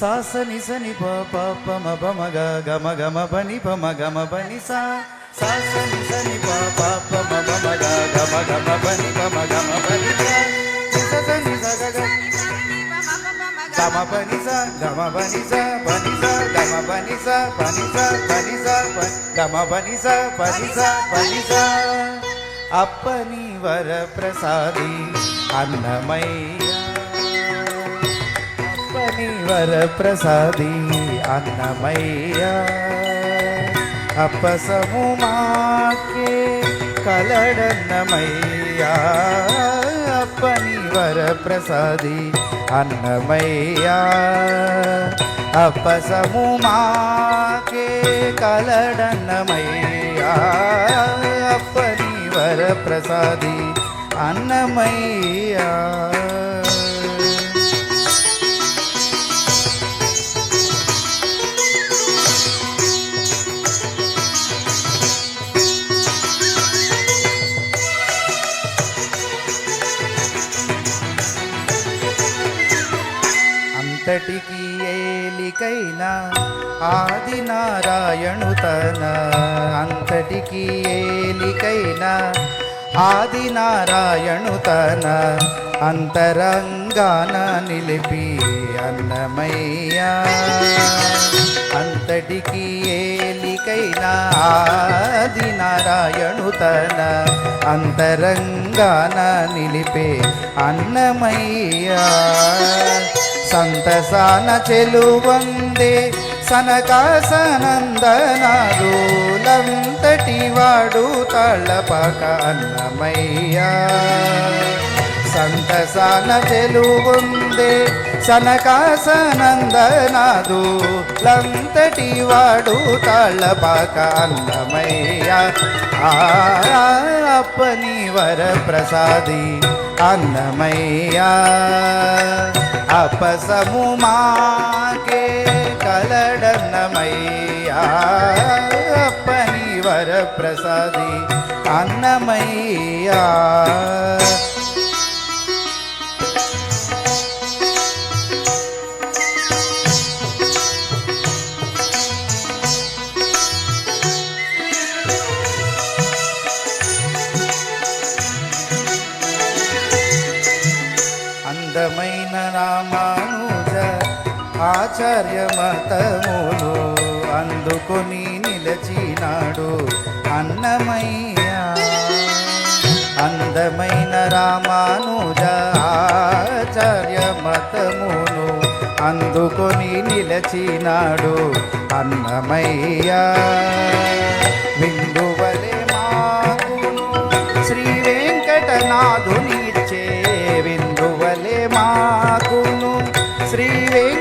సాస నిస ని ప ప ప మ ప మ గ గ మ గ మ ప ని ప మ గ మ ప ని సా సాస నిస ని ప ప ప మ ప మ గ గ మ గ మ ప ని ప మ గ మ ప ని సా ని స స స గ గ గ మ ప ని సా గ మ ప ని సా ప ని సా గ మ ప ని సా ప ని సా ప ని సా ప గ మ ప ని సా ప ని సా ప ని సా అప్పని వర ప్రసాది అన్నమయ్య అప్పని వర ప్రసాది అన్నమయ్య అప్పసము మాకే కలడన్నమయ్య అప్పని వర ప్రసాది అన్నమయ్య అప్పసము మాకే కలడన్నమయ్య అప్పని అంతటికి ఏలికైనా ఆది నారాయణు తన అంతటికి ఏలికైనా ఆది నారాయణు తన అంతరంగాన నిలిపి అన్నమయ్యా. అంతటికి ఏలికైనా ఆది నారాయణు తన అంతరంగాన నిలిపే అన్నమయ్యా. సంతసాన చెలువందే సనకాసనందనాలులంతటి వాడు తాళ్ళపాక అన్నమయ్యా. సంతసాన తెలుగుందే. సనకాసనందనాదు లంతటి వాడు తాళ్ళపాక అన్నమయ్య. అప్పని వర ప్రసాది అన్నమయ్యా. అపసము మాకే కలడన్నమయ్యా. అప్పని వర ప్రసాది అన్నమయ్యా. అందమైన రామానుజ ఆచార్య మతములు అందుకొని నిలచినాడు అన్నమయ్య. అందమైన రామానుజ ఆచార్య మతములు అందుకొని నిలచినాడు అన్నమయ్య. విందు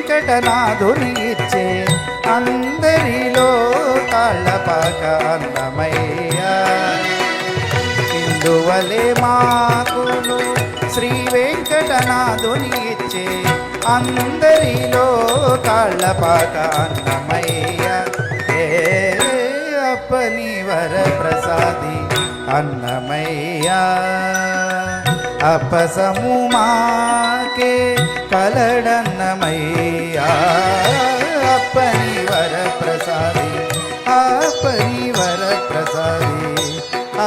వెంకటనాథుని ఇచ్చే అందరిలో తాళ్ళపాక అన్నమయ్యా ఇందువలే మాకును శ్రీ వెంకటనాథుని ఇచ్చే అందరిలో కాళ్ళపాక అన్నమయ్య ఏ అప్పని వర ప్రసాది అన్నమయ్య. అప్పసము మాకే కలడన్నమయ్య అప్పని వర ప్రసాది అప్పని వర ప్రసాది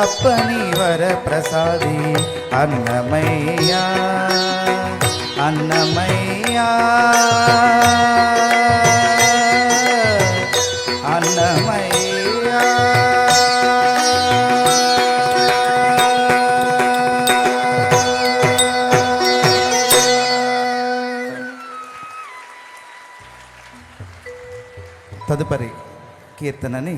అప్పని వర ప్రసాది అన్నమయ్యా తదుపరి కీర్తనని